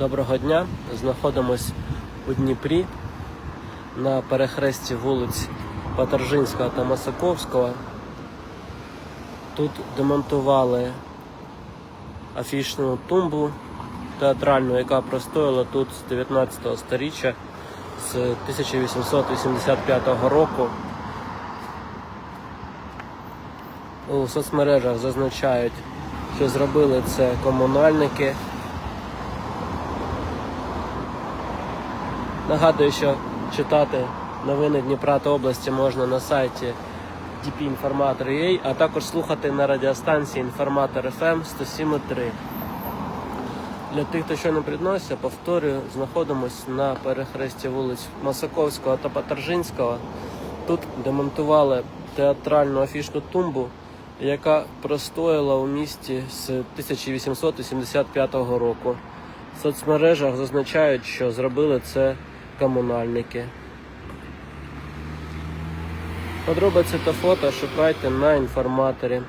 Доброго дня. Знаходимось у Дніпрі на перехресті вулиць Паторжинського та Масаковського. Тут демонтували афішну тумбу театральну, яка простояла тут з 19 століття, з 1885 року. У соцмережах зазначають, що зробили це комунальники. Нагадую, що читати новини Дніпра та області можна на сайті dpinformator.ua, а також слухати на радіостанції Інформатор FM 107.3. Для тих, хто не приєднався, повторюю, знаходимось на перехресті вулиць Масаковського та Паторжинського. Тут демонтували театральну афішну тумбу, яка простояла у місті з 1885 року. В соцмережах зазначають, що зробили це комунальники. Подробиці та фото шукайте на інформаторі.